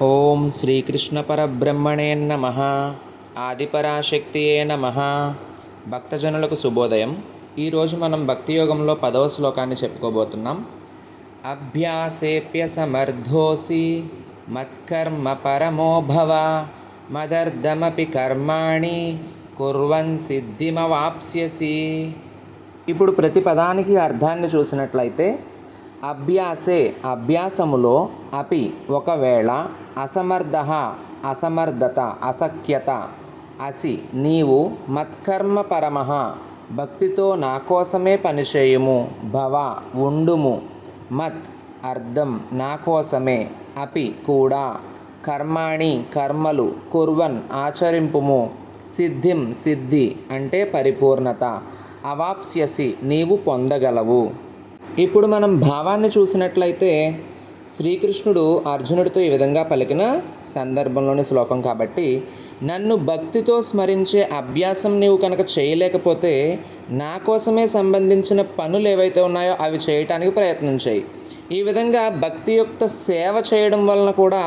ఓం శ్రీకృష్ణ పరబ్రహ్మణే నమ ఆదిపరాశక్తియే నమ. భక్తజనులకు శుభోదయం. ఈరోజు మనం భక్తి యోగంలో పదవ శ్లోకాన్ని చెప్పుకోబోతున్నాం. అభ్యాసేప్య సమర్థోసి మత్కర్మ పరమోభవ మదర్థమపి కర్మాణి కుర్వన్ సిద్ధిమవాప్స్యసి. ఇప్పుడు ప్రతి పదానికి అర్థాన్ని చూసినట్లయితే అభ్యాసే అభ్యాసములో అపి ఒకవేళ అసమర్థ అసమర్థత అసఖ్యత అసి నీవు మత్కర్మపరమః భక్తితో నా కోసమే పనిచేయుము భవ ఉండుము మత్ అర్థం నా కోసమే అపి కూడా కర్మాణి కర్మలు కుర్వన్ ఆచరింపుము సిద్ధిం సిద్ధి అంటే పరిపూర్ణత అవాప్స్యసి నీవు పొందగలవు. ఇప్పుడు మనం భావాన్ని చూసినట్లయితే శ్రీకృష్ణుడు అర్జునుడితో ఈ విధంగా పలికిన సందర్భంలోని శ్లోకం కాబట్టి నన్ను భక్తితో స్మరించే అభ్యాసం నీవు కనుక చేయలేకపోతే నా కోసమే సంబంధించిన పనులు ఏవైతే ఉన్నాయో అవి చేయటానికి ప్రయత్నం చేయి. ఈ విధంగా భక్తియుక్త సేవ చేయడం వలన కూడా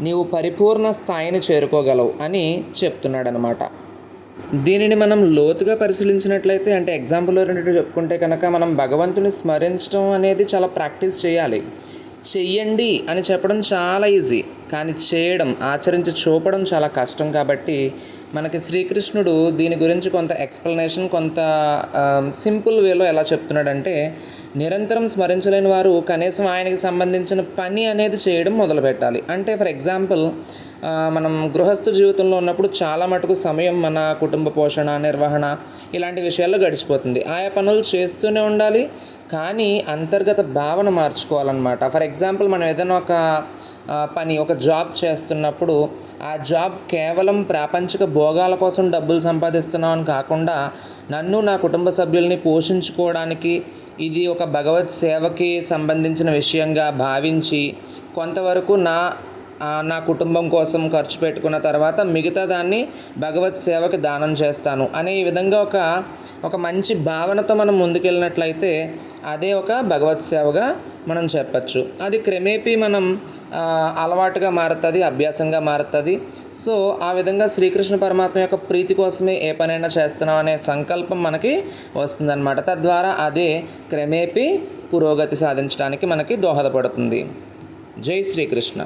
నీవు పరిపూర్ణ స్థాయిని చేరుకోగలవు అని చెప్తున్నాడనమాట దీనిని మనం లోతుగా పరిశీలించినట్లయితే అంటే ఎగ్జాంపుల్ రెండు చెప్పుకుంటే కనుక మనం భగవంతుని స్మరించడం అనేది చాలా ప్రాక్టీస్ చేయాలి. చెయ్యండి అని చెప్పడం చాలా ఈజీ. కానీ చేయడం ఆచరించి చూపడం చాలా కష్టం కాబట్టి మనకి శ్రీకృష్ణుడు దీని గురించి కొంత ఎక్స్ప్లెనేషన్ కొంత సింపుల్ వేలో ఎలా చెప్తున్నాడంటే నిరంతరం స్మరించలేని వారు కనీసం ఆయనకి సంబంధించిన పని అనేది చేయడం మొదలుపెట్టాలి. అంటే ఫర్ ఎగ్జాంపుల్ మనం గృహస్థ జీవితంలో ఉన్నప్పుడు చాలా మటుకు సమయం మన కుటుంబ పోషణ నిర్వహణ ఇలాంటి విషయాల్లో గడిచిపోతుంది. ఆయా పనులు చేస్తూనే ఉండాలి కానీ అంతర్గత భావన మార్చుకోవాలన్నమాట. ఫర్ ఎగ్జాంపుల్ మనం ఏదైనా ఒక పని ఒక జాబ్ చేస్తున్నప్పుడు ఆ జాబ్ కేవలం ప్రాపంచిక భోగాల కోసం డబ్బులు సంపాదిస్తున్నాం అని కాకుండా నన్ను నా కుటుంబ సభ్యుల్ని పోషించుకోవడానికి ఇది ఒక భగవత్ సేవకి సంబంధించిన విషయంగా భావించి కొంతవరకు నా నా కుటుంబం కోసం ఖర్చు పెట్టుకున్న తర్వాత మిగతా దాన్ని భగవత్ సేవకి దానం చేస్తాను. అనే ఈ విధంగా ఒక ఒక మంచి భావనతో మనం ముందుకెళ్ళినట్లయితే అదే ఒక భగవత్ సేవగా మనం చెప్పచ్చు. అది క్రమేపీ మనం అలవాటుగా మారుతుంది అభ్యాసంగా మారుతుంది. సో ఆ విధంగా శ్రీకృష్ణ పరమాత్మ యొక్క ప్రీతి కోసమే ఏ పనైనా చేస్తున్నాం అనే సంకల్పం మనకి వస్తుందన్నమాట. తద్వారా అదే క్రమేపీ పురోగతి సాధించడానికి మనకి దోహదపడుతుంది. జై శ్రీకృష్ణ.